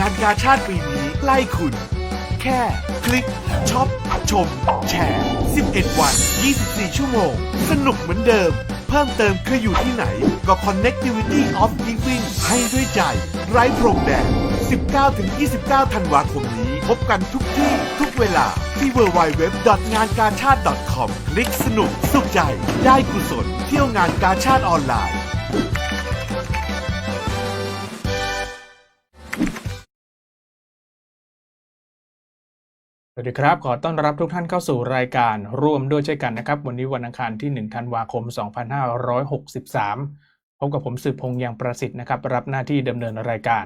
งานกาชาติปีนี้ใกล้คุณ แค่ คลิกช็อป ชม แชร์ 11 วัน 24 ชั่วโมง สนุกเหมือนเดิม เพิ่มเติมคืออยู่ที่ไหน ก็ Connectivity of Giving ให้ด้วยใจ ไร้พรมแดน 19-29 ธันวาคมนี้ พบกันทุกที่ทุกเวลาที่ www งานกาชาติ .com คลิกสนุกสุขใจ ได้กุศล เที่ยวงานกาชาติออนไลน์ วัสดีครับ ขอต้อนรับทุกท่านเข้าสู่รายการร่วมด้วยช่วยกันนะครับ วันนี้วันอังคารที่ 1 ธันวาคม 2563 พบกับผมสืบพงษ์ยังประสิทธิ์นะครับ รับหน้าที่ดำเนินรายการ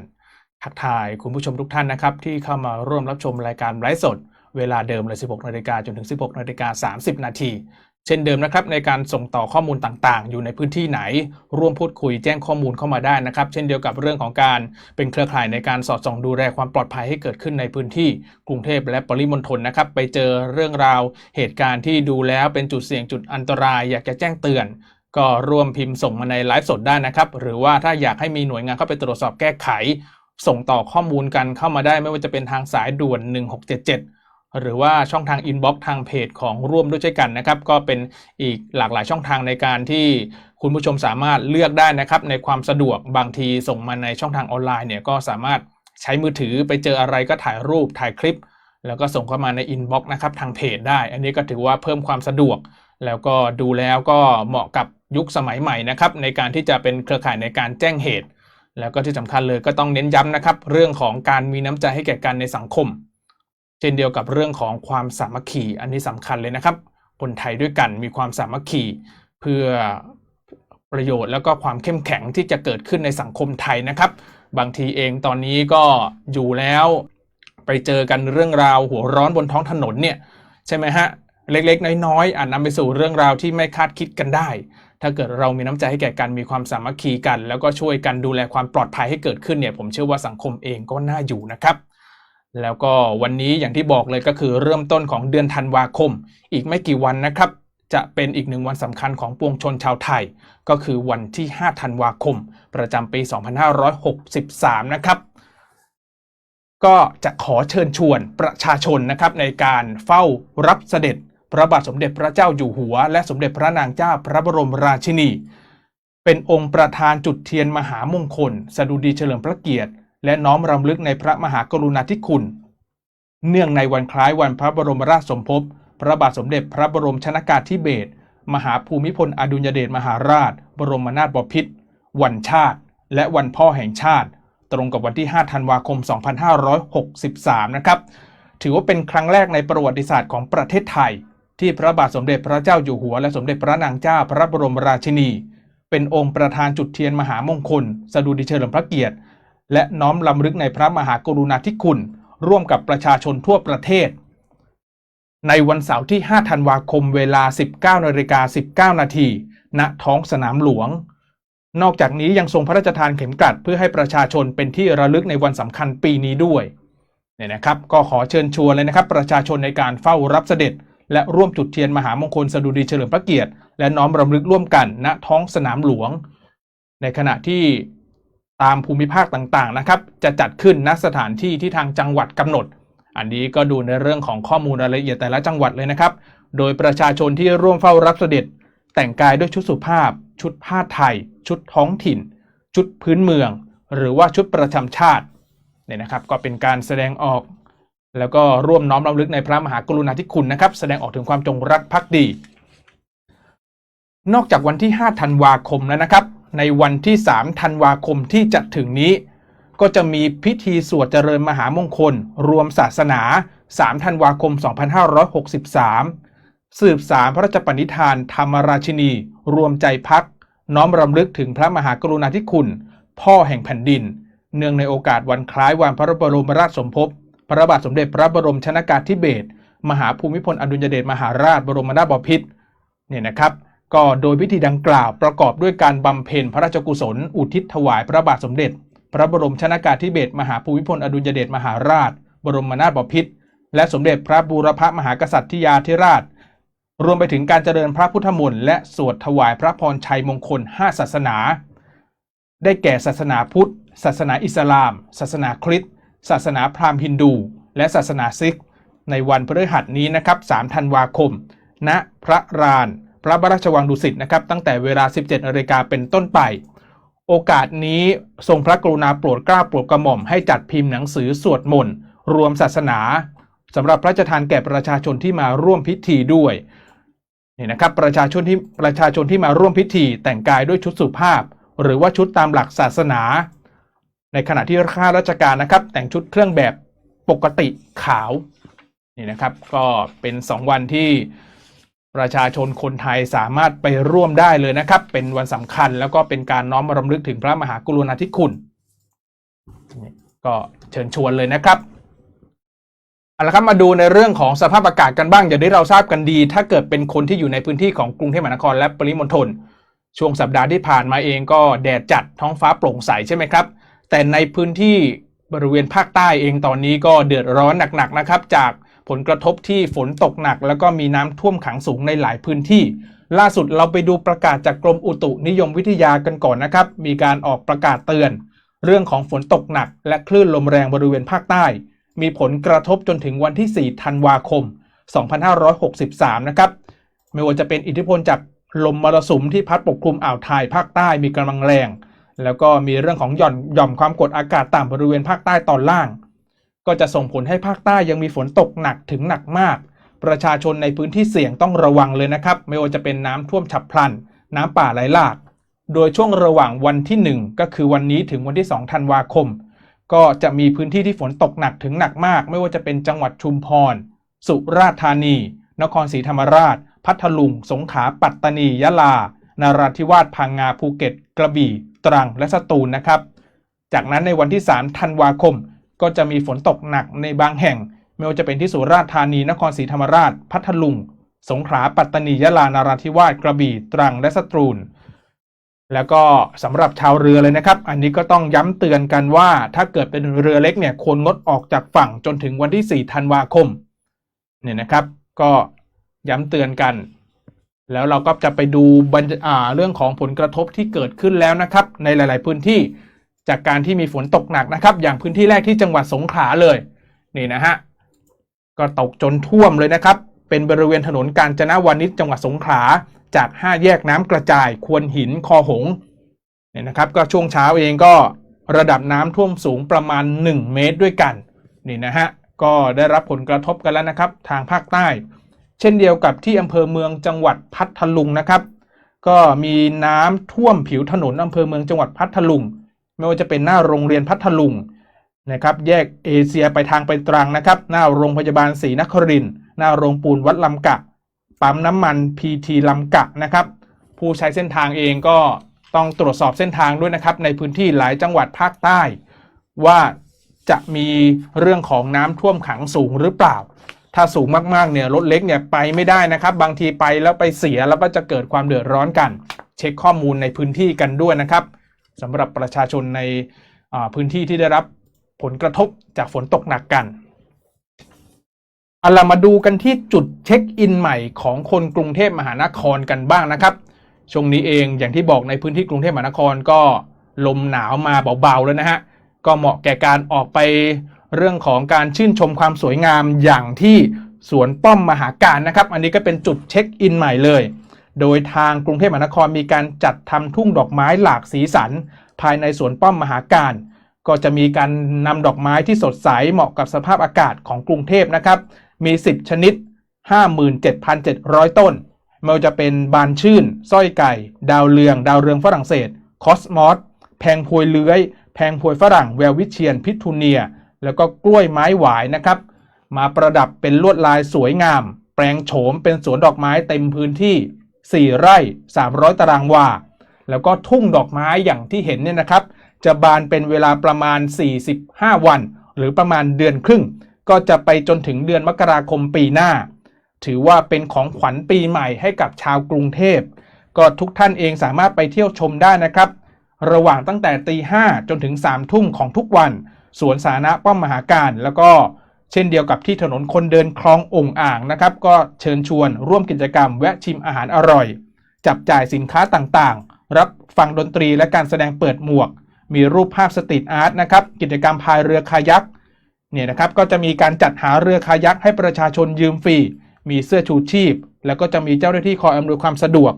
ทักทายคุณผู้ชมทุกท่านนะครับ ที่เข้ามาร่วมรับชมรายการไลฟ์สด เวลาเดิมเลย 16 นาฬิกาจนถึง 16 นาฬิกา 30 นาที เช่นเดิมนะครับในการส่งต่อข้อมูลต่างๆ อยู่ในพื้นที่ไหน ร่วมพูดคุยแจ้งข้อมูลเข้ามาได้นะครับ เช่นเดียวกับเรื่องของการเป็นเครือข่ายในการสอดส่องดูแลความปลอดภัยให้เกิดขึ้นในพื้นที่กรุงเทพและปริมณฑลนะครับ ไปเจอเรื่องราวเหตุการณ์ที่ดูแล้วเป็นจุดเสี่ยงจุดอันตราย อยากจะแจ้งเตือน ก็ร่วมพิมพ์ส่งมาในไลฟ์สดได้นะครับ หรือว่าถ้าอยากให้มีหน่วยงานเข้าไปตรวจสอบแก้ไข ส่งต่อข้อมูลกันเข้ามาได้ไม่ว่าจะเป็นทางสายด่วน 1677 หรือว่าช่องทางอินบ็อกซ์ทางเพจของร่วมด้วยช่วยกันนะครับ ก็เป็นอีกหลากหลายช่องทางในการที่คุณผู้ชมสามารถเลือกได้นะครับ ในความสะดวกบางทีส่งมาในช่องทางออนไลน์เนี่ยก็สามารถใช้มือถือไปเจออะไรก็ถ่ายรูปถ่ายคลิป แล้วก็ส่งเข้ามาในอินบ็อกซ์นะครับทางเพจได้ อันนี้ก็ถือว่าเพิ่มความสะดวก แล้วก็ดูแล้วก็เหมาะกับยุคสมัยใหม่นะครับในการที่จะเป็นเครือข่ายในการแจ้งเหตุ แล้วก็ที่สำคัญเลยก็ต้องเน้นย้ำนะครับ เรื่องของการมีน้ำใจให้แก่กันในสังคม ช่นเดียวกับเรื่องของความสามัคคีอันนี้สำคัญเลยนะครับ คนไทยด้วยกันมีความสามัคคีเพื่อประโยชน์แล้วก็ความเข้มแข็งที่จะเกิดขึ้นในสังคมไทยนะครับ บางทีเองตอนนี้ก็อยู่แล้วไปเจอกันเรื่องราวหัวร้อนบนท้องถนนเนี่ยใช่ไหมฮะเล็กๆ น้อยๆอาจนำไปสู่เรื่องราวที่ไม่คาดคิดกันได้ ถ้าเกิดเรามีน้ำใจให้แก่กันมีความสามัคคีกัน แล้วก็ช่วยกันดูแลความปลอดภัยให้เกิดขึ้นเนี่ยผมเชื่อว่าสังคมเองก็น่าอยู่นะครับ แล้วก็วันนี้อย่างที่บอกเลยก็คือเริ่มต้นของเดือนธันวาคม อีกไม่กี่วันนะครับ จะเป็นอีกหนึ่งวันสำคัญของปวงชนชาวไทย ก็คือวันที่ 5 ธันวาคม ประจำปี 2563 นะครับ ก็จะขอเชิญชวนประชาชนนะครับในการเฝ้ารับเสด็จพระบาทสมเด็จพระเจ้าอยู่หัว และสมเด็จพระนางเจ้าพระบรมราชินี เป็นองค์ประธานจุดเทียนมหามงคล สดุดีเฉลิมพระเกียรติ และน้อมรำลึกในพระมหากรุณาธิคุณ เนื่องในวันคล้ายวันพระบรมราชสมภพ พระบาทสมเด็จพระบรมชนากาธิเบศรมหาภูมิพลอดุลยเดชมหาราช บรมนาถบพิตรวันชาติ และวันพ่อแห่งชาติ ตรงกับวันที่ 5 ธันวาคม 2563 นะครับ ถือว่าเป็นครั้งแรกในประวัติศาสตร์ของประเทศไทย ที่พระบาทสมเด็จพระเจ้าอยู่หัว และสมเด็จพระนางเจ้าพระบรมราชินี เป็นองค์ประธานจุดเทียนมหามงคล สดุดีเฉลิมพระเกียรติ และน้อมลำลึกในพระมหากรุณาธิคุณ ร่วมกับประชาชนทั่วประเทศ ในวันเสาร์ที่ 5 ธันวาคมเวลา 19นาฬิกา19 นาที ณ ท้องสนามหลวง นอกจากนี้ยังทรงพระราชทานเข็มกลัดเพื่อให้ประชาชนเป็นที่ระลึกในวันสำคัญปีนี้ด้วยเนี่ยนะครับ ก็ขอเชิญชวนเลยนะครับ ประชาชนในการเฝ้ารับเสด็จ และร่วมจุดเทียนมหามงคลสดุดีเฉลิมพระเกียรติ และน้อมรำลึกร่วมกันณท้องสนามหลวง ในขณะที่ ตามภูมิภาคต่างๆนะครับจะจัดขึ้นณสถานที่ที่ทางจังหวัดกำหนด อันนี้ก็ดูในเรื่องของข้อมูลรายละเอียดแต่ละจังหวัดเลยนะครับ โดยประชาชนที่ร่วมเฝ้ารับเสด็จ แต่งกายด้วยชุดสุภาพ ชุดผ้าไทย ชุดท้องถิ่น ชุดพื้นเมือง หรือว่าชุดประจำชาติเนี่ยนะครับก็เป็นการแสดงออก แล้วก็ร่วมน้อมรำลึกในพระมหากรุณาธิคุณนะครับ แสดงออกถึงความจงรักภักดี นอกจากวันที่ 5 ธันวาคมแล้วนะครับ ในวันที่3ธันวาคมที่จะถึงนี้ ก็จะมีพิธีสวดเจริญมหามงคล รวมศาสนา 3 ธันวาคม 2563 สืบสารพระราชปณิธานธรรมราชินี รวมใจพัก น้อมรำลึกถึงพระมหากรุณาธิคุณ พ่อแห่งแผ่นดิน เนื่องในโอกาสวันคล้ายวันพระบรมราชสมภพ พระบาทสมเด็จพระบรมชนากาธิเบศรมหาภูมิพลอดุลยเดชมหาราชบรมนาถบพิตรเนี่ยนะครับ ก็โดยพิธีดังกล่าวประกอบด้วยการบำเพ็ญพระราชกุศล อุทิศถวายพระบาทสมเด็จ พระบรมชนากาธิเบศรมหาภูมิพลอดุลยเดชมหาราช บรมนาถบพิตรและสมเด็จพระบูรพมหากษัตริยาธิราช รวมไปถึงการเจริญพระพุทธมนต์และสวดถวายพระพรชัยมงคล 5 ศาสนา ได้แก่ศาสนาพุทธ ศาสนาอิสลาม ศาสนาคริสต์ศาสนาพราหมณ์ฮินดู และศาสนาซิก ในวันพฤหัสนี้นะครับ 3 ธันวาคม ณ พระราน พระบรมราชวังดุสิตนะครับตั้งแต่เวลา 17นาฬิกาเป็นต้นไป โอกาสนี้ทรงพระกรุณาโปรดเกล้าโปรดกระหม่อมให้จัดพิมพ์หนังสือสวดมนต์รวมศาสนาสำหรับพระราชทานแก่ประชาชนที่มาร่วมพิธีด้วยนี่นะครับประชาชนที่ประชาชนที่มาร่วมพิธีแต่งกายด้วยชุดสุภาพ หรือว่าชุดตามหลักศาสนา ในขณะที่ข้าราชการนะครับ แต่งชุดเครื่องแบบปกติขาวนี่นะครับ ก็เป็น 2 วันที่ ประชาชนคนไทยสามารถไปร่วมได้เลยนะครับ เป็นวันสำคัญแล้วก็เป็นการน้อมรำลึกถึงพระมหากรุณาธิคุณ ก็เชิญชวนเลยนะครับเอาละครับมาดูในเรื่องของสภาพอากาศกันบ้างอย่างที่เราทราบกันดี ถ้าเกิดเป็นคนที่อยู่ในพื้นที่ของกรุงเทพมหานครและปริมณฑลช่วงสัปดาห์ที่ผ่านมาเองก็แดดจัดท้องฟ้าโปร่งใสใช่ไหมครับ แต่ในพื้นที่บริเวณภาคใต้เองตอนนี้ก็เดือดร้อนหนักๆนะครับ จาก ผลกระทบที่ฝนตกหนัก แล้วก็มีน้ำท่วมขังสูงในหลายพื้นที่ ล่าสุดเราไปดูประกาศจากกรมอุตุนิยมวิทยากันก่อนนะครับ มีการออกประกาศเตือน เรื่องของฝนตกหนัก และคลื่นลมแรงบริเวณภาคใต้ มีผลกระทบจนถึงวันที่ 4 ธันวาคม 2563 นะครับ ไม่ว่าจะเป็นอิทธิพลจากลมมรสุมที่พัดปกคลุมอ่าวไทยภาคใต้มีกำลังแรง แล้วก็มีเรื่องของหย่อนหย่อมความกดอากาศต่ำบริเวณภาคใต้ตอนล่าง ก็จะส่งผลให้ภาคใต้ยังมีฝนตกหนักถึงหนักมาก ประชาชนในพื้นที่เสี่ยงต้องระวังเลยนะครับ ไม่ว่าจะเป็นน้ำท่วมฉับพลัน น้ำป่าไหลหลาก โดยช่วงระหว่างวันที่ 1 ก็คือวันนี้ถึงวันที่ 2 ธันวาคม ก็จะมีพื้นที่ที่ฝนตกหนักถึงหนักมาก ไม่ว่าจะเป็นจังหวัดชุมพร สุราษฎร์ธานี นครศรีธรรมราช พัทลุง สงขลา ปัตตานี ยะลา นาราธิวาส พังงา ภูเก็ต กระบี่ ตรัง และสตูลนะครับ จากนั้นในวันที่ 3 ธันวาคม ก็จะมีฝนตกหนักในบางแห่ง ไม่ว่าจะเป็นที่สุราษฎร์ธานีนครศรีธรรมราช พัทลุง สงขลาปัตตานียะลานาราธิวาสกระบี่ตรังและสตูล แล้วก็สำหรับชาวเรือเลยนะครับ อันนี้ก็ต้องย้ำเตือนกันว่า ถ้าเกิดเป็นเรือเล็กเนี่ยควรงดออกจากฝั่งจนถึงวันที่ 4 ธันวาคมเนี่ยนะครับ ก็ย้ำเตือนกันแล้วเราก็จะไปดูเรื่องของผลกระทบที่เกิดขึ้นแล้วนะครับ ในหลาย ๆ พื้นที่ จากการที่มีฝนตกหนักนะครับ อย่างพื้นที่แรกที่จังหวัดสงขลาเลย นี่นะฮะก็ตกจนท่วมเลยนะครับ เป็นบริเวณถนนกาญจนวานิชจังหวัดสงขลาจาก 5 แยกน้ำกระจาย ควนหินคอหงเนี่ยนะครับ ก็ช่วงเช้าเองก็ระดับน้ำท่วมสูงประมาณ 1 เมตรด้วยกันนี่นะฮะก็ได้รับผลกระทบกันแล้วนะครับ ทางภาคใต้ เช่นเดียวกับที่อำเภอเมืองจังหวัดพัทลุงนะครับ ก็มีน้ำท่วมผิวถนนอำเภอเมืองจังหวัดพัทลุง ไม่ว่าจะเป็นหน้าโรงเรียนพัทลุงนะครับแยกเอเชียไปทางไปตรังนะครับ หน้าโรงพยาบาลศรีนครินหน้าโรงปูนวัดลำกะ ปั๊มน้ำมันพีทีลำกะนะครับ ผู้ใช้เส้นทางเองก็ต้องตรวจสอบเส้นทางด้วยนะครับ ในพื้นที่หลายจังหวัดภาคใต้ ว่าจะมีเรื่องของน้ำท่วมขังสูงหรือเปล่า ถ้าสูงมากๆเนี่ยรถเล็กเนี่ยไปไม่ได้นะครับ บางทีไปแล้วไปเสียแล้วก็จะเกิดความเดือดร้อนกัน เช็คข้อมูลในพื้นที่กันด้วยนะครับ สำหรับประชาชนในพื้นที่ที่ได้รับผลกระทบจากฝนตกหนักกันเอาล่ะมาดูกันที่จุดเช็คอินใหม่ของคนกรุงเทพมหานครกันบ้างนะครับ ช่วงนี้เองอย่างที่บอกในพื้นที่กรุงเทพมหานครก็ลมหนาวมาเบาๆแล้วนะฮะ ก็เหมาะแก่การออกไปเรื่องของการชื่นชมความสวยงามอย่างที่สวนป้อมมหาการนะครับ อันนี้ก็เป็นจุดเช็คอินใหม่เลย โดยทางกรุงเทพมหานครมีการจัดทำทุ่งดอกไม้หลากสีสัน ภายในสวนป้อมมหาการ ก็จะมีการนำดอกไม้ที่สดใสเหมาะกับสภาพอากาศของกรุงเทพนะครับ มี 10 ชนิด 57,700 ต้นไม่ว่าจะเป็นบานชื่นสร้อยไก่ ดาวเรือง ดาวเรืองฝรั่งเศส คอสมอส แพงพวยเลื้อย แพงพวยฝรั่ง แวววิเชียน พิทูเนีย แล้วก็กล้วยไม้หวายนะครับ มาประดับเป็นลวดลายสวยงาม แปลงโฉมเป็นสวนดอกไม้เต็มพื้นที่ 4 ไร่ 300 ตารางวา แล้วก็ทุ่งดอกไม้อย่างที่เห็นเนี่ยนะครับ จะบานเป็นเวลาประมาณ 45 วัน หรือประมาณเดือนครึ่ง ก็จะไปจนถึงเดือนมกราคมปีหน้า ถือว่าเป็นของขวัญปีใหม่ให้กับชาวกรุงเทพ ก็ทุกท่านเองสามารถไปเที่ยวชมได้นะครับ ระหว่างตั้งแต่ตีห้าจนถึง3ามทุ่มของทุกวัน สวนสาธารณะป้อมมหาการแล้วก็ เช่นเดียวกับที่ถนนคนเดินคลององอ่างนะครับ ก็เชิญชวนร่วมกิจกรรม แวะชิมอาหารอร่อย จับจ่ายสินค้าต่างๆ รับฟังดนตรีและการแสดงเปิดหมวก มีรูปภาพสตรีทอาร์ตนะครับกิจกรรมพายเรือคายักเนี่ยนะครับก็จะมีการจัดหาเรือคายักให้ประชาชนยืมฟรีมีเสื้อชูชีพ แล้วก็จะมีเจ้าหน้าที่คอยอำนวยความสะดวก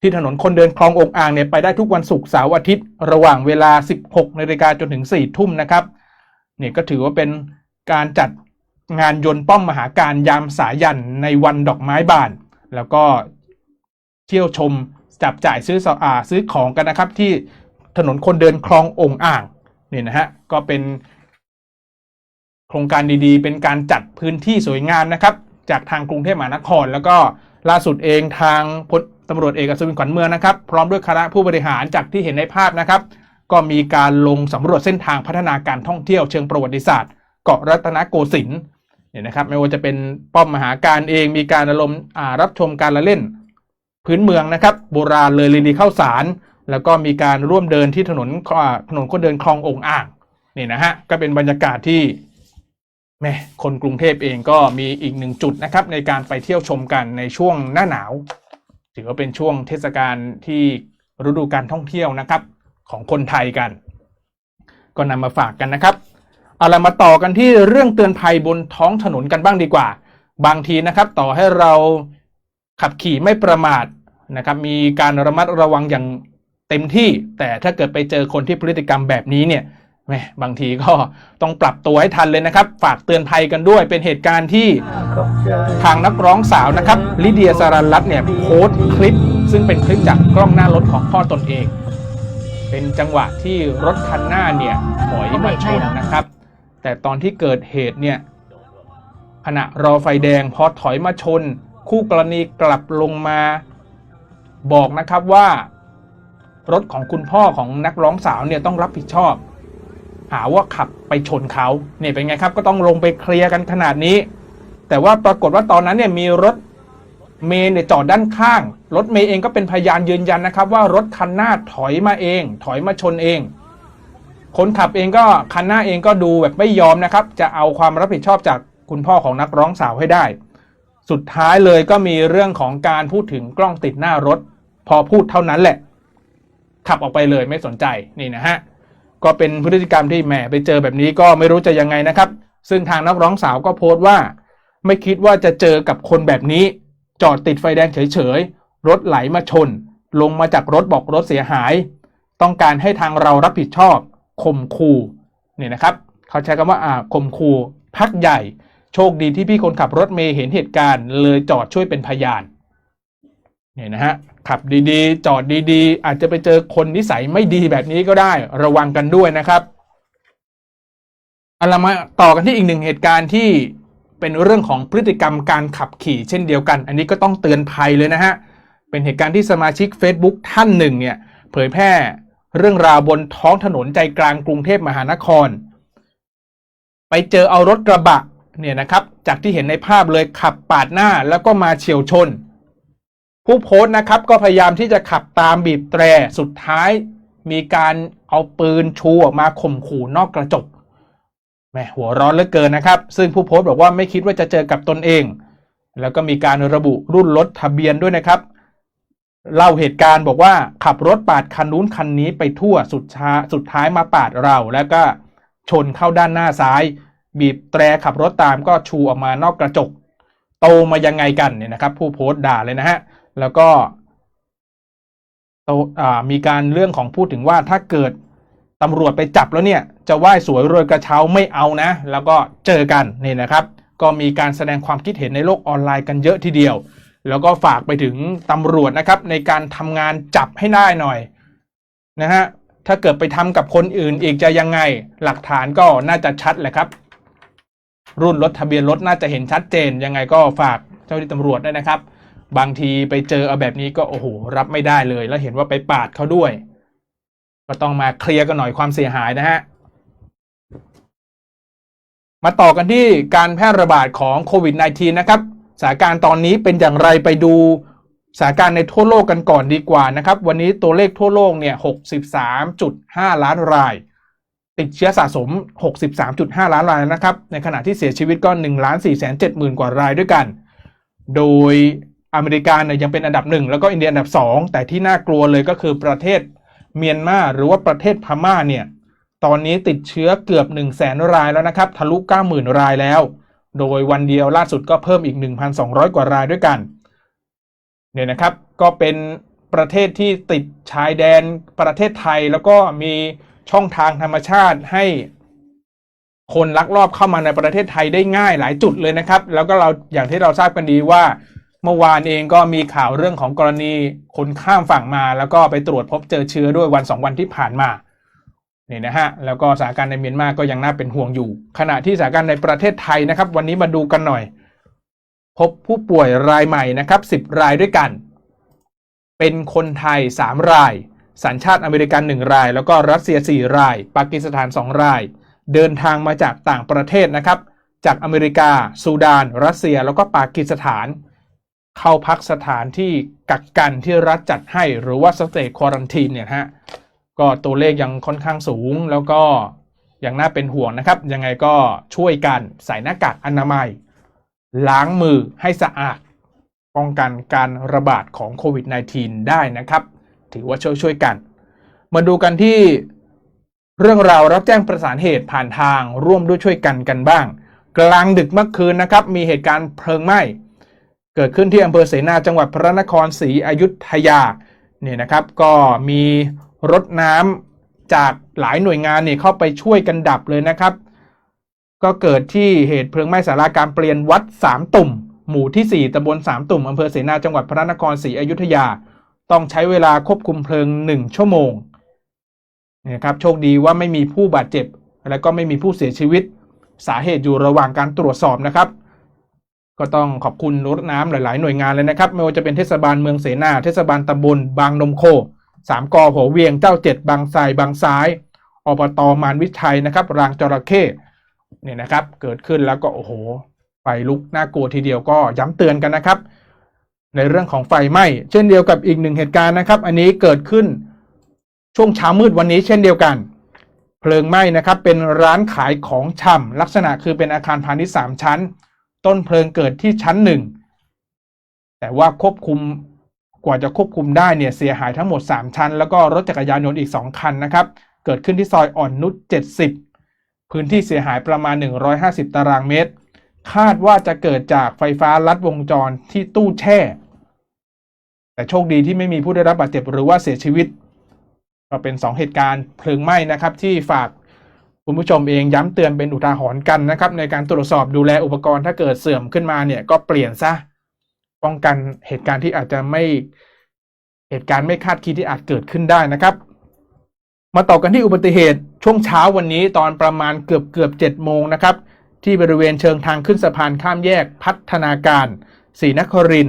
ที่ถนนคนเดินคลององอ่างเนี่ยไปได้ทุกวันศุกร์เสาร์อาทิตย์ ระหว่างเวลา 16นาฬิกาจนถึง 4 ทุ่มนะครับเนี่ยก็ถือว่าเป็น การจัดงานยนต์ป้อมมหาการยามสายันในวันดอกไม้บาน แล้วก็เที่ยวชมจับจ่ายซื้อสอาซื้อของกันนะครับ ที่ถนนคนเดินคลององอ่างนี่นะฮะก็เป็นโครงการดีๆ เป็นการจัดพื้นที่สวยงามนะครับ จากทางกรุงเทพมหานคร แล้วก็ล่าสุดเองทางพลตำรวจเอกอัศวินขวัญเมืองนะครับ พร้อมด้วยคณะผู้บริหารจากที่เห็นในภาพนะครับ ก็มีการลงสำรวจเส้นทางพัฒนาการท่องเที่ยวเชิงประวัติศาสตร์ เกาะรัตนโกสินทร์เนี่ยนะครับไม่ว่าจะเป็นป้อมมหาการเองมีการอารมณ์รับชมการละเล่น พื้นเมืองนะครับ โบราณเลยลีนีเข้าสาร แล้วก็มีการร่วมเดินที่ถนนถนนคนเดินคลององอ่างนี่นะฮะก็เป็นบรรยากาศที่แม่คนกรุงเทพเองก็มีอีกหนึ่งจุดนะครับ ในการไปเที่ยวชมกันในช่วงหน้าหนาว ถือว่าเป็นช่วงเทศกาลที่ฤดูการท่องเที่ยวนะครับ ของคนไทยกัน ก็นำมาฝากกันนะครับ เอาละมาต่อกันที่เรื่องเตือนภัยบนท้องถนนกันบ้างดีกว่า บางทีนะครับ ต่อให้เราขับขี่ไม่ประมาทนะครับ มีการระมัดระวังอย่างเต็มที่ แต่ถ้าเกิดไปเจอคนที่พฤติกรรมแบบนี้เนี่ยแมบางทีก็ต้องปรับตัวให้ทันเลยนะครับ ฝากเตือนภัยกันด้วยเป็นเหตุการณ์ที่ทางนักร้องสาวนะครับ ลิเดียสารันรัตเนี่ยโพสต์คลิป ซึ่งเป็นคลิปจากกล้องหน้ารถของพ่อตนเอง เป็นจังหวะที่รถคันหน้าเนี่ยถอยมาชนนะครับ แต่ตอนที่เกิดเหตุเนี่ยขณะรอไฟแดงพอถอยมาชน คู่กรณีกลับลงมา บอกนะครับว่า รถของคุณพ่อของนักร้องสาวเนี่ยต้องรับผิดชอบ หาว่าขับไปชนเขาเนี่ยเป็นไงครับ ก็ต้องลงไปเคลียร์กันขนาดนี้ แต่ว่าปรากฏว่าตอนนั้นเนี่ยมีรถเมย์เนี่ยจอดด้านข้าง รถเมย์เองก็เป็นพยานยืนยันนะครับ ว่ารถคันหน้าถอยมาเอง ถอยมาชนเอง คนขับเองก็คันหน้าเองก็ดูแบบไม่ยอมนะครับ จะเอาความรับผิดชอบจากคุณพ่อของนักร้องสาวให้ได้ สุดท้ายเลยก็มีเรื่องของการพูดถึงกล้องติดหน้ารถ พอพูดเท่านั้นแหละ ขับออกไปเลยไม่สนใจนี่นะฮะก็เป็นพฤติกรรมที่แหมไปเจอแบบนี้ก็ไม่รู้จะยังไงนะครับ ซึ่งทางนักร้องสาวก็โพสต์ว่า ไม่คิดว่าจะเจอกับคนแบบนี้ จอดติดไฟแดงเฉยๆรถไหลมาชน ลงมาจากรถบอกรถเสียหาย ต้องการให้ทางเรารับผิดชอบ ข่มขู่เนี่ยนะครับเขาใช้คำว่าอ่าข่มขู่พักใหญ่ โชคดีที่พี่คนขับรถเมย์เห็นเหตุการณ์เลยจอดช่วยเป็นพยานเนี่ยนะฮะขับดีๆ จอดดีๆ อาจจะไปเจอคนนิสัยไม่ดีแบบนี้ก็ได้ระวังกันด้วยนะครับเอาละมาต่อกันที่อีกหนึ่งเหตุการณ์ที่เป็นเรื่องของพฤติกรรมการขับขี่เช่นเดียวกัน อันนี้ก็ต้องเตือนภัยเลยนะฮะเป็นเหตุการณ์ที่สมาชิก Facebook ท่านหนึ่งเนี่ยเผยแพร่ เรื่องราวบนท้องถนนใจกลางกรุงเทพมหานคร ไปเจอเอารถกระบะเนี่ยนะครับจากที่เห็นในภาพเลยขับปาดหน้าแล้วก็มาเฉียวชน ผู้โพสต์นะครับก็พยายามที่จะขับตามบีบแตรสุดท้าย มีการเอาปืนชูออกมาข่มขู่นอกกระจกแหมหัวร้อนเหลือเกินนะครับ ซึ่งผู้โพสต์บอกว่าไม่คิดว่าจะเจอกับตนเอง แล้วก็มีการระบุรุ่นรถทะเบียนด้วยนะครับ เล่าเหตุการณ์บอกว่าขับรถปาดคันนู้นคันนี้ไปทั่วสุดช้าสุดท้ายมาปาดเรา แล้วก็ชนเข้าด้านหน้าซ้าย บีบแตรขับรถตามก็ชูออกมานอกกระจก โตมายังไงกันเนี่ยนะครับ ผู้โพสต์ด่าเลยนะฮะ แล้วก็โตอ่ามีการเรื่องของพูดถึงว่าถ้าเกิดตำรวจไปจับแล้วเนี่ย จะไหว้สวยรวยกระเช้าไม่เอานะ แล้วก็เจอกันนี่นะครับ ก็มีการแสดงความคิดเห็นในโลกออนไลน์กันเยอะทีเดียว แล้วก็ฝากไปถึงตำรวจนะครับ ในการทำงานจับให้ได้หน่อยนะฮะถ้าเกิดไปทำกับคนอื่นอีกจะยังไง หลักฐานก็น่าจะชัดแหละครับ รุ่นรถทะเบียนรถน่าจะเห็นชัดเจน ยังไงก็ฝากเจ้าหน้าที่ตำรวจด้วยนะครับ บางทีไปเจอเอาแบบนี้ก็โอ้โหรับไม่ได้เลย แล้วเห็นว่าไปปาดเขาด้วย ก็ต้องมาเคลียร์กันหน่อยความเสียหายนะฮะมาต่อกันที่การแพร่ระบาดของโควิด -19 นะครับ สถานการณ์ตอนนี้เป็นอย่างไรไปดูสถานการณ์ในทั่วโลกกันก่อนดีกว่านะครับ วันนี้ตัวเลขทั่วโลกเนี่ย 63.5 ล้านราย ติดเชื้อสะสม 63.5 ล้านรายนะครับ ในขณะที่เสียชีวิตก็1ล้าน4 7 0 0 0 0กว่ารายด้วยกัน โดยอเมริกาเนี่ยยังเป็นอันดับหนึ่งแล้วก็อินเดียอันดับสองแต่ที่น่ากลัวเลยก็คือประเทศเมียนมาหรือว่าประเทศพม่าเนี่ย ตอนนี้ติดเชื้อเกือบ 1 0 0 0 0แสนรายแล้วนะครับ ทะลุ 90,000 รายแล้ว โดยวันเดียวล่าสุดก็เพิ่มอีก 1,200 กว่ารายด้วยกันเนี่ยนะครับก็เป็นประเทศที่ติดชายแดนประเทศไทยแล้วก็มีช่องทางธรรมชาติให้คนลักลอบเข้ามาในประเทศไทยได้ง่ายหลายจุดเลยนะครับ แล้วก็เราอย่างที่เราทราบกันดีว่า เมื่อวานเองก็มีข่าวเรื่องของกรณีคนข้ามฝั่งมา แล้วก็ไปตรวจพบเจอเชื้อด้วยวันสองวันที่ผ่านมา นี่นะฮะแล้วก็สถานการณ์ในเมียนมาก็ยังน่าเป็นห่วงอยู่ ขณะที่สถานการณ์ในประเทศไทยนะครับ วันนี้มาดูกันหน่อย พบผู้ป่วยรายใหม่นะครับ10 รายด้วยกัน เป็นคนไทย 3 ราย สัญชาติอเมริกัน 1 ราย แล้วก็รัสเซีย 4 ราย ปากีสถาน 2 ราย เดินทางมาจากต่างประเทศนะครับ จากอเมริกาซูดาน รัสเซีย แล้วก็ปากีสถาน เข้าพักสถานที่กักกันที่รัฐจัดให้หรือว่าสเต t ควอรันทีนเนี่ยฮะ ก็ตัวเลขยังค่อนข้างสูง แล้วก็ยังน่าเป็นห่วงนะครับ ยังไงก็ช่วยกันใส่หน้ากากอนามัย ล้างมือให้สะอาด ป้องกันการระบาดของโควิด -19 ได้นะครับ ถือว่าช่วยช่วยกัน มาดูกันที่เรื่องราวรับแจ้งประสานเหตุผ่านทางร่วมด้วยช่วยกันกันบ้าง กลางดึกเมื่อคืนนะครับ มีเหตุการณ์เพลิงไหม้เกิดขึ้นที่อำเภอเสนาจังหวัดพระนครศรีอยุธยาเนี่ยนะครับ ก็มี รถน้ำจากหลายหน่วยงานเนี่ยเข้าไปช่วยกันดับเลยนะครับ ก็เกิดที่เหตุเพลิงไหม้สาราการเปลี่ยนวัดสามตุ่ม หมู่ที่ 4ตำบลสามตุ่มอำเภอเสนาจังหวัดพระนครศรีอยุธยา ต้องใช้เวลาควบคุมเพลิง 1 ชั่วโมงเนี่ยครับโชคดีว่าไม่มีผู้บาดเจ็บ และก็ไม่มีผู้เสียชีวิต สาเหตุอยู่ระหว่างการตรวจสอบนะครับ ก็ต้องขอบคุณรถน้ำหลาย ๆ หน่วยงานเลยนะครับ ไม่ว่าจะเป็นเทศบาลเมืองเสนา เทศบาลตำบลบางนมโค สามกอหัวเวียงเจ้าเจ็ดบางทรายบางซ้ายอบตมานวิชัยนะครับ รางจระเข้เนี่ยนะครับ เกิดขึ้นแล้วก็โอ้โหไฟลุกน่ากลัวทีเดียวก็ย้ำเตือนกันนะครับ ในเรื่องของไฟไหม้เช่นเดียวกับอีกหนึ่งเหตุการณ์นะครับ อันนี้เกิดขึ้นช่วงเช้ามืดวันนี้เช่นเดียวกัน เพลิงไหม้นะครับ เป็นร้านขายของชำลักษณะคือเป็นอาคารพาณิชย์สามชั้น ต้นเพลิงเกิดที่ชั้นหนึ่งแต่ว่าควบคุม กว่าจะควบคุมได้เนี่ยเสียหายทั้งหมด 3 ชั้น แล้วก็รถจักรยานยนต์อีก 2 คันนะครับ เกิดขึ้นที่ซอยอ่อนนุช 70 พื้นที่เสียหายประมาณ 150 ตารางเมตร คาดว่าจะเกิดจากไฟฟ้าลัดวงจรที่ตู้แช่ แต่โชคดีที่ไม่มีผู้ได้รับบาดเจ็บหรือว่าเสียชีวิต ก็เป็น 2 เหตุการณ์เพลิงไหม้นะครับที่ฝากคุณผู้ชมเองย้ำเตือนเป็นอุทาหรณ์กันนะครับในการตรวจสอบดูแลอุปกรณ์ถ้าเกิดเสื่อมขึ้นมาเนี่ยก็เปลี่ยนซะ ป้องกันเหตุการณ์ที่อาจจะไม่เหตุการณ์ไม่คาดคิดที่อาจเกิดขึ้นได้นะครับ มาต่อกันที่อุบัติเหตุช่วงเช้าวันนี้ตอนประมาณเกือบเกือบเจ็ดโมงนะครับ ที่บริเวณเชิงทางขึ้นสะพานข้ามแยกพัฒนาการศรีนคริน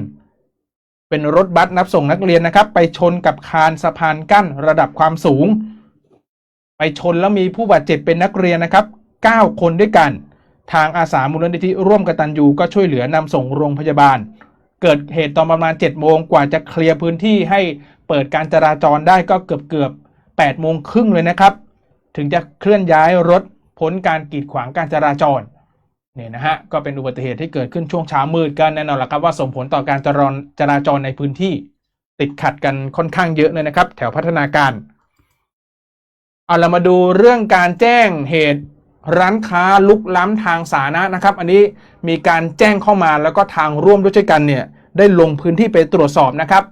เป็นรถบัสนับส่งนักเรียนนะครับ ไปชนกับคานสะพานกั้นระดับความสูง ไปชนแล้วมีผู้บาดเจ็บเป็นนักเรียนนะครับ 9 คนด้วยกัน ทางอาสามูลนิธิร่วมกตัญญูก็ช่วยเหลือนำส่งโรงพยาบาล เกิดเหตุตอนประมาณ7โมงกว่าจะเคลียร์พื้นที่ให้เปิดการจราจรได้ก็เกือบเกือบ8โมงครึ่งเลยนะครับ ถึงจะเคลื่อนย้ายรถพ้นการกีดขวางการจราจรเนี่ยนะฮะก็เป็นอุบัติเหตุที่เกิดขึ้นช่วงเช้ามืดกันแน่นอนละครับว่าส่งผลต่อการจรจราจรในพื้นที่ ติดขัดกันค่อนข้างเยอะเลยนะครับ แถวพัฒนาการเอาเรามาดูเรื่องการแจ้งเหตุ ร้านค้าลุกล้ำทางสาธารณะนะครับ อันนี้มีการแจ้งเข้ามาแล้วก็ทางร่วมด้วยช่วยกันเนี่ยได้ลงพื้นที่ไปตรวจสอบนะครับ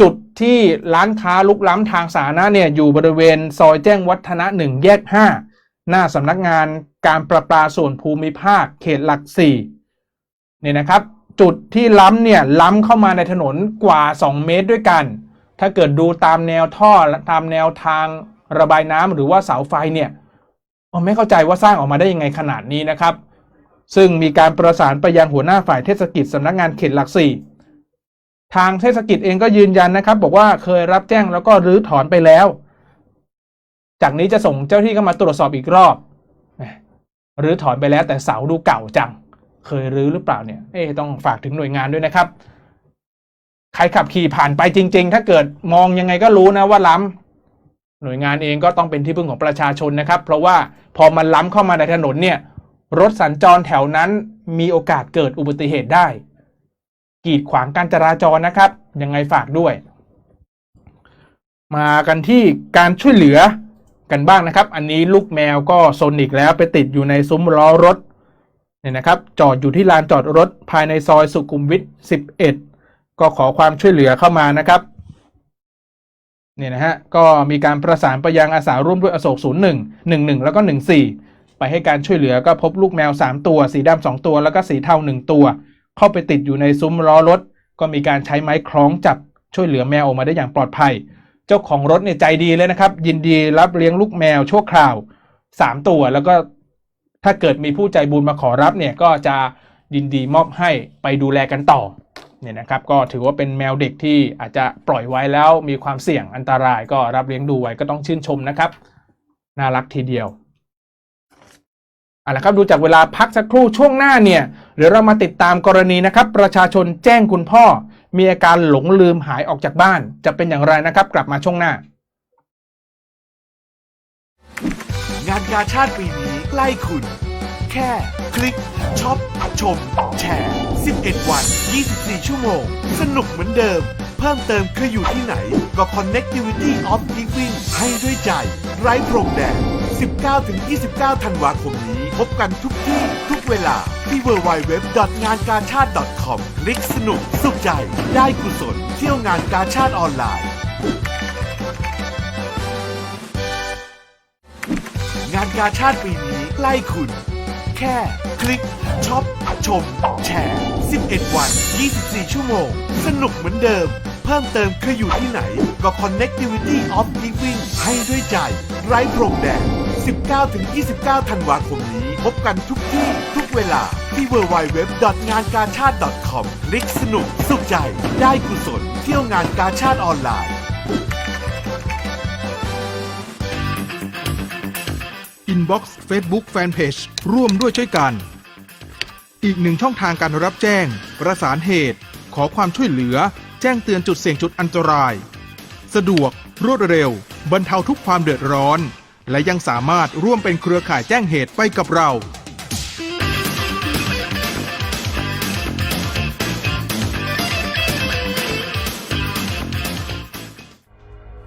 จุดที่ร้านค้าลุกล้ำทางสาธารณะเนี่ยอยู่บริเวณซอยแจ้งวัฒนะ 1 แยก 5 หน้าสำนักงานการประปาส่วนภูมิภาคเขตหลัก4เนี่ยนะครับ จุดที่ล้ำเนี่ยล้ำเข้ามาในถนนกว่า 2 เมตรด้วยกัน ถ้าเกิดดูตามแนวท่อตามแนวทางระบายน้ำหรือว่าเสาไฟเนี่ย ผมไม่เข้าใจว่าสร้างออกมาได้ยังไงขนาดนี้นะครับ ซึ่งมีการประสานไปยังหัวหน้าฝ่ายเทศกิจสำนักงานเขตหลักสี่ทางเทศกิจเองก็ยืนยันนะครับ บอกว่าเคยรับแจ้งแล้วก็รื้อถอนไปแล้ว จากนี้จะส่งเจ้าที่เข้ามาตรวจสอบอีกรอบรื้อถอนไปแล้วแต่เสาดูเก่าจัง เคยรื้อหรือเปล่าเนี่ยเอ๊ต้องฝากถึงหน่วยงานด้วยนะครับ ใครขับขี่ผ่านไปจริง ๆ ถ้าเกิดมองยังไงก็รู้นะว่าล้ำ หน่วยงานเองก็ต้องเป็นที่พึ่งของประชาชนนะครับ เพราะว่าพอมันล้ำเข้ามาในถนนเนี่ยรถสัญจรแถวนั้นมีโอกาสเกิดอุบัติเหตุได้ กีดขวางการจราจรนะครับ ยังไงฝากด้วย มากันที่การช่วยเหลือกันบ้างนะครับ อันนี้ลูกแมวก็โซนอีกแล้วไปติดอยู่ในซุ้มล้อรถเนี่ยนะครับ จอดอยู่ที่ลานจอดรถภายในซอยสุขุมวิท 11 ก็ขอความช่วยเหลือเข้ามานะครับ เนี่ยนะฮะก็มีการประสานไปยังอาสาร่วมด้วยอโศก01 11 แล้วก็ 14 ไปให้การช่วยเหลือก็พบลูกแมว 3 ตัว สีดำ2ตัว แล้วก็สีเทา1ตัว เข้าไปติดอยู่ในซุ้มล้อรถ ก็มีการใช้ไม้คล้องจับช่วยเหลือแมวออกมาได้อย่างปลอดภัย เจ้าของรถเนี่ยใจดีเลยนะครับ ยินดีรับเลี้ยงลูกแมวชั่วคราว 3 ตัวแล้วก็ถ้าเกิดมีผู้ใจบุญมาขอรับเนี่ยก็จะยินดีมอบให้ไปดูแลกันต่อ เนี่ยนะครับก็ถือว่าเป็นแมวเด็กที่อาจจะปล่อยไว้แล้วมีความเสี่ยงอันตรายก็รับเลี้ยงดูไว้ก็ต้องชื่นชมนะครับ น่ารักทีเดียวเอาละครับดูจากเวลาพักสักครู่ช่วงหน้าเนี่ยเดี๋ยวเรามาติดตามกรณีนะครับ ประชาชนแจ้งคุณพ่อ มีอาการหลงลืมหายออกจากบ้าน จะเป็นอย่างไรนะครับ กลับมาช่วงหน้า งานกาชาติปีนี้ใกล้คุณ แค่ คลิกช็อปชม แชร์ 11 วัน 24 ชั่วโมง สนุกเหมือนเดิม เพิ่มเติมคืออยู่ที่ไหน ก็ Connectivity of Giving ให้ด้วยใจ ไร้พรมแดน 19-29 ธันวาคมนี้ พบกันทุกที่ทุกเวลาที่ www งานกาชาติ .com คลิกสนุก สุขใจ ได้กุศล เที่ยวงานกาชาติออนไลน์ งานกาชาติปีนี้ใกล้คุณ แค่ คลิกช็อปชม แชร์ 11 วัน 24 ชั่วโมง สนุกเหมือนเดิม เพิ่มเติมคืออยู่ที่ไหน ก็ Connectivity of Giving ให้ด้วยใจ ไร้พรมแดน 19-29 ธันวาคมนี้ พบกันทุกที่ ทุกเวลาที่ www งานกาชาติ .com คลิกสนุก สุขใจ ได้กุศล เที่ยวงานกาชาติออนไลน์ Inbox Facebook Fanpage ร่วมด้วยช่วยกัน อีกหนึ่งช่องทางการรับแจ้ง ประสานเหตุ ขอความช่วยเหลือ แจ้งเตือนจุดเสี่ยงจุดอันตราย สะดวก รวดเร็ว บรรเทาทุกความเดือดร้อน และยังสามารถร่วมเป็นเครือข่ายแจ้งเหตุไปกับเรา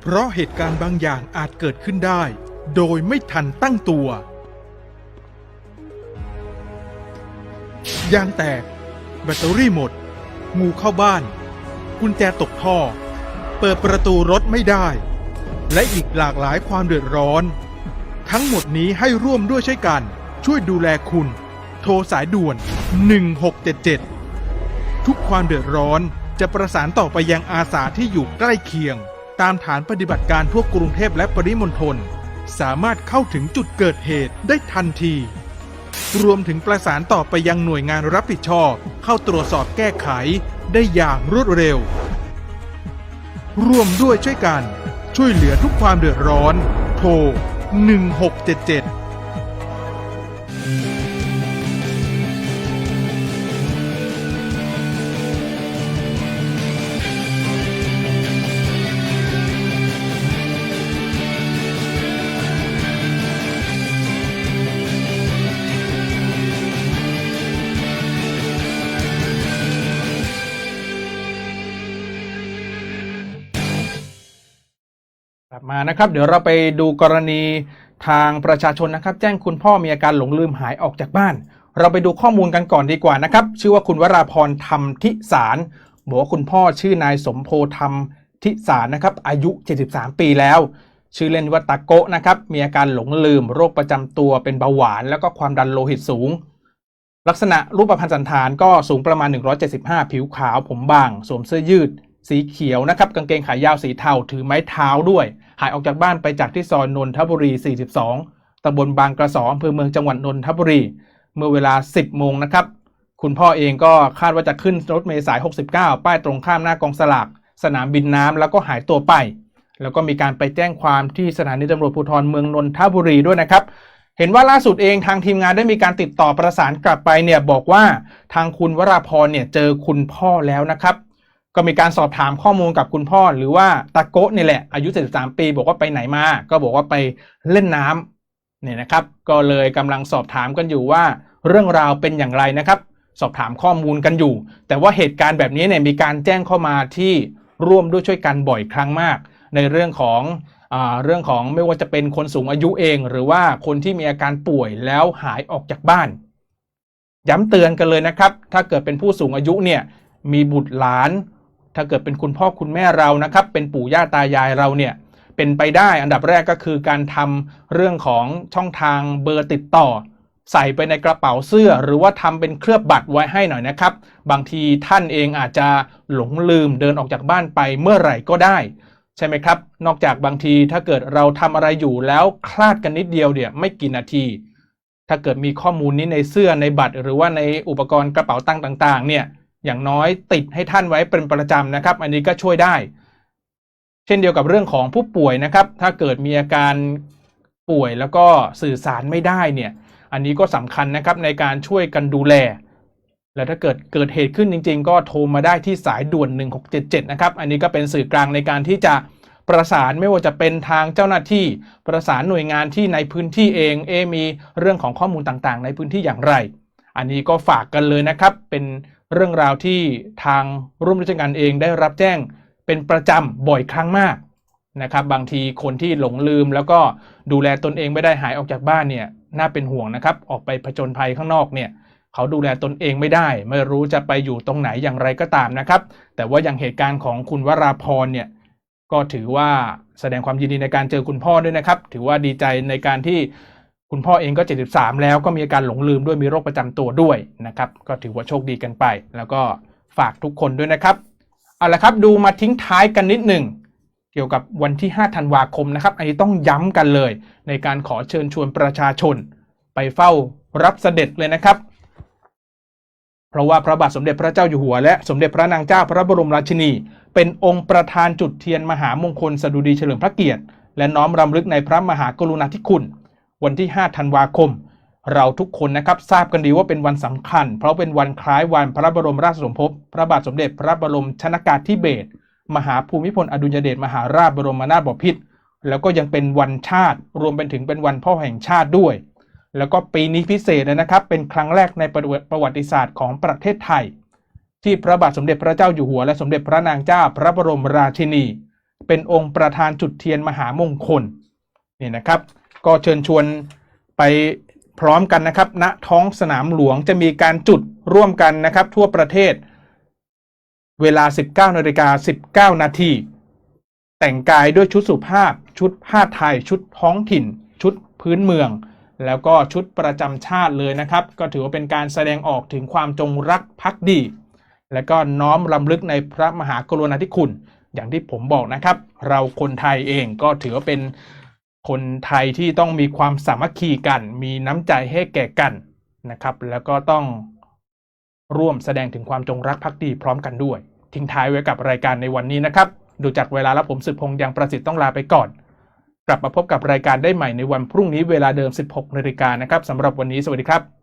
เพราะเหตุการณ์บางอย่างอาจเกิดขึ้นได้ โดยไม่ทันตั้งตัวยางแตก แบตเตอรี่หมด งูเข้าบ้าน กุญแจตกท่อ เปิดประตูรถไม่ได้ และอีกหลากหลายความเดือดร้อน ทั้งหมดนี้ให้ร่วมด้วยช่วยกัน ช่วยดูแลคุณ โทรสายด่วน 1677 ทุกความเดือดร้อนจะประสานต่อไปยังอาสาที่อยู่ใกล้เคียง ตามฐานปฏิบัติการทั่วกรุงเทพและปริมณฑล สามารถเข้าถึงจุดเกิดเหตุได้ทันที รวมถึงประสานต่อไปยังหน่วยงานรับผิดชอบ เข้าตรวจสอบแก้ไขได้อย่างรวดเร็ว ร่วมด้วยช่วยกัน ช่วยเหลือทุกความเดือดร้อน โทร 1677 นะครับ เดี๋ยวเราไปดูกรณีทางประชาชนนะครับ แจ้งคุณพ่อมีอาการหลงลืมหายออกจากบ้าน เราไปดูข้อมูลกันก่อนดีกว่านะครับ ชื่อว่าคุณวราพรธรรมทิสารบอกว่าคุณพ่อชื่อนายสมโพธรรมทิสารนะครับ อายุ 73 ปีแล้ว ชื่อเล่นว่าตาโกะนะครับ มีอาการหลงลืม โรคประจำตัวเป็นเบาหวาน แล้วก็ความดันโลหิตสูง ลักษณะรูปพรรณสันฐานก็สูงประมาณ 175 ผิวขาวผมบาง สวมเสื้อยืดสีเขียวนะครับกางเกงขายาวสีเทาถือไม้เท้าด้วย หายออกจากบ้านไปจากที่ซอยนนทบุรี 42ตำบลบางกระสออำเภอเมืองจังหวัดนนทบุรี เมื่อเวลา 10 โมงนะครับ คุณพ่อเองก็คาดว่าจะขึ้นรถเมล์สาย 69 ป้ายตรงข้ามหน้ากองสลาก สนามบินน้ำแล้วก็หายตัวไป แล้วก็มีการไปแจ้งความที่สถานีตำรวจภูธรเมืองนนทบุรีด้วยนะครับเห็นว่าล่าสุดเองทางทีมงานได้มีการติดต่อประสานกลับไปเนี่ยบอกว่าทางคุณวราพรเนี่ยเจอคุณพ่อแล้วนะครับ ก็มีการสอบถามข้อมูลกับคุณพ่อ หรือว่าตาโกะนี่แหละอายุ 73 ปี บอกว่าไปไหนมา ก็บอกว่าไปเล่นน้ำเนี่ยนะครับ ก็เลยกำลังสอบถามกันอยู่ว่า เรื่องราวเป็นอย่างไรนะครับ สอบถามข้อมูลกันอยู่ แต่ว่าเหตุการณ์แบบนี้เนี่ยมีการแจ้งเข้ามาที่ร่วมด้วยช่วยกันบ่อยครั้งมาก ในเรื่องของอเรื่องของไม่ว่าจะเป็นคนสูงอายุเอง หรือว่าคนที่มีอาการป่วยแล้วหายออกจากบ้าน ย้ำเตือนกันเลยนะครับ ถ้าเกิดเป็นผู้สูงอายุเนี่ยมีบุตรหลาน ถ้าเกิดเป็นคุณพ่อคุณแม่เรานะครับ เป็นปู่ย่าตายายเราเนี่ยเป็นไปได้อันดับแรกก็คือการทำเรื่องของช่องทางเบอร์ติดต่อ ใส่ไปในกระเป๋าเสื้อ หรือว่าทำเป็นเคลือบบัตรไว้ให้หน่อยนะครับ บางทีท่านเองอาจจะหลงลืมเดินออกจากบ้านไปเมื่อไหร่ก็ได้ ใช่ไหมครับ นอกจากบางทีถ้าเกิดเราทำอะไรอยู่แล้วคลาดกันนิดเดียวเนี่ยไม่กี่นาที ถ้าเกิดมีข้อมูลนี้ในเสื้อในบัตร หรือว่าในอุปกรณ์กระเป๋าตังค์ต่าง ๆ เนี่ย อย่างน้อยติดให้ท่านไว้เป็นประจำนะครับ อันนี้ก็ช่วยได้ เช่นเดียวกับเรื่องของผู้ป่วยนะครับ ถ้าเกิดมีอาการป่วยแล้วก็สื่อสารไม่ได้เนี่ย อันนี้ก็สำคัญนะครับในการช่วยกันดูแล และถ้าเกิดเกิดเหตุขึ้นจริง ๆ ก็โทรมาได้ที่สายด่วน 1677 นะครับ อันนี้ก็เป็นสื่อกลางในการที่จะประสานไม่ว่าจะเป็นทางเจ้าหน้าที่ ประสานหน่วยงานที่ในพื้นที่เองเอมีเรื่องของข้อมูลต่างๆ ในพื้นที่อย่างไร อันนี้ก็ฝากกันเลยนะครับ เป็น เรื่องราวที่ทางร่วมราชการเองได้รับแจ้งเป็นประจำบ่อยครั้งมากนะครับบางทีคนที่หลงลืม แล้วก็ดูแลตนเองไม่ได้หายออกจากบ้านเนี่ยน่าเป็นห่วงนะครับ ออกไปผจญภัยข้างนอกเนี่ยเขาดูแลตนเองไม่ได้ ไม่รู้จะไปอยู่ตรงไหนอย่างไรก็ตามนะครับ แต่ว่าอย่างเหตุการณ์ของคุณวราพรเนี่ยก็ถือว่าแสดงความยินดีในการเจอคุณพ่อด้วยนะครับ ถือว่าดีใจในการที่ คุณพ่อเองก็ 73 แล้วก็มีอาการหลงลืมด้วยมีโรคประจำตัวด้วยนะครับ ก็ถือว่าโชคดีกันไป แล้วก็ฝากทุกคนด้วยนะครับ เอาละครับดูมาทิ้งท้ายกันนิดหนึ่งเกี่ยวกับวันที่ 5 ธันวาคมนะครับ อันนี้ต้องย้ำกันเลย ในการขอเชิญชวนประชาชน ไปเฝ้ารับเสด็จเลยนะครับ เพราะว่าพระบาทสมเด็จพระเจ้าอยู่หัว และสมเด็จพระนางเจ้าพระบรมราชินี เป็นองค์ประธานจุดเทียนมหามงคลสดุดีเฉลิมพระเกียรติ และน้อมรำลึกในพระมหากรุณาธิคุณ วันที่ 5 ธันวาคม เราทุกคนนะครับทราบกันดีว่าเป็นวันสำคัญ เพราะเป็นวันคล้ายวันพระบรมราชสมภพพระบาทสมเด็จพระบรมชนากาธิเบศรมหาภูมิพลอดุลยเดชมหาราชบรมนาถบพิตรแล้วก็ยังเป็นวันชาติ รวมเป็นถึงเป็นวันพ่อแห่งชาติด้วย แล้วก็ปีนี้พิเศษนะครับ เป็นครั้งแรกในประวัติศาสตร์ของประเทศไทย ที่พระบาทสมเด็จพระเจ้าอยู่หัว และสมเด็จพระนางเจ้าพระบรมราชินี เป็นองค์ประธานจุดเทียนมหามงคลนี่นะครับ ก็เชิญชวนไปพร้อมกันนะครับณท้องสนามหลวงจะมีการจุดร่วมกันนะครับ ทั่วประเทศ เวลา 19นาฬิกา19 นาทีแต่งกายด้วยชุดสุภาพ ชุดผ้าไทย ชุดท้องถิ่น ชุดพื้นเมือง แล้วก็ชุดประจำชาติเลยนะครับ ก็ถือว่าเป็นการแสดงออกถึงความจงรักภักดี และก็น้อมรำลึกในพระมหากรุณาธิคุณ อย่างที่ผมบอกนะครับ เราคนไทยเองก็ถือว่าเป็น คนไทยที่ต้องมีความสามัคคีกัน มีน้ำใจให้แก่กันนะครับ แล้วก็ต้องร่วมแสดงถึงความจงรักภักดีพร้อมกันด้วย ทิ้งท้ายไว้กับรายการในวันนี้นะครับ ดูจากเวลาแล้วผมสืบพงษ์ยังประสิทธิ์ต้องลาไปก่อน กลับมาพบกับรายการได้ใหม่ในวันพรุ่งนี้เวลาเดิม 16นาฬิกานะครับสำหรับวันนี้สวัสดีครับ